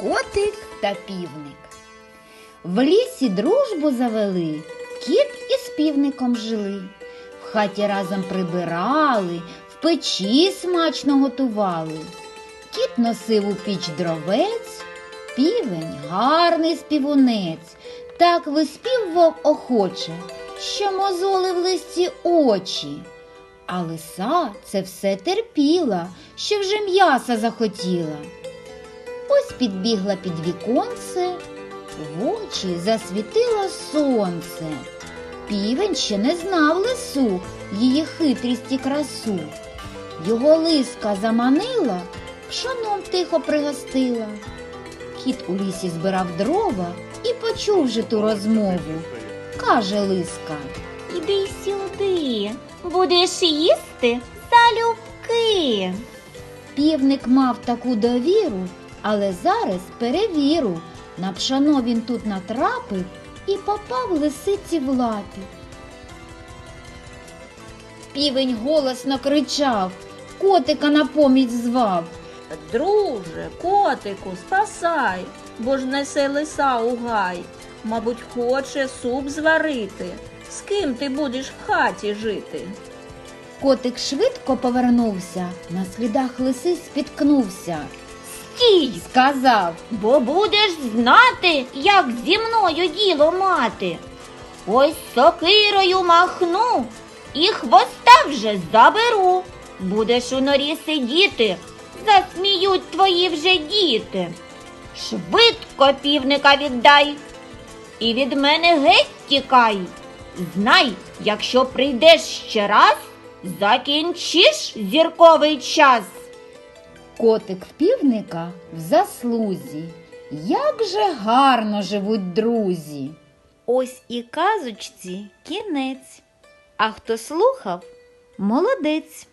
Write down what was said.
Котик та півник. В лісі дружбу завели, кіт із півником жили. В хаті разом прибирали, в печі смачно готували. Кіт носив у піч дровець, півень гарний співунець, так виспівував охоче, що мозолив листі очі. А лиса це все терпіла, що вже м'яса захотіла. Ось підбігла під віконце, в очі засвітило сонце. Півень ще не знав лису, її хитрість і красу. Його лиска заманила, пшоном тихо пригостила. Кіт у лісі збирав дрова і почув же ту розмову. Каже лиска. Іди сюди, будеш їсти залюбки. Півник мав таку довіру, але зараз перевіру. На пшоно він тут натрапив і попав лисиці в лапі. Півень голосно кричав, котика на поміч звав. Друже, котику, спасай, бо ж несе лиса у гай. Мабуть, хоче суп зварити. З ким ти будеш в хаті жити? Котик швидко повернувся, на слідах лиси спіткнувся. Стій, Сказав, бо будеш знати, як зі мною діло мати. Ось сокирою махну і хвоста вже заберу. Будеш у норі сидіти, засміють твої вже діти. Швидко півника віддай і від мене геть тікай. Знай, якщо прийдеш ще раз, закінчиш зірковий час. Котик півника в заслузі. Як же гарно живуть друзі. Ось і казочці кінець. А хто слухав, молодець.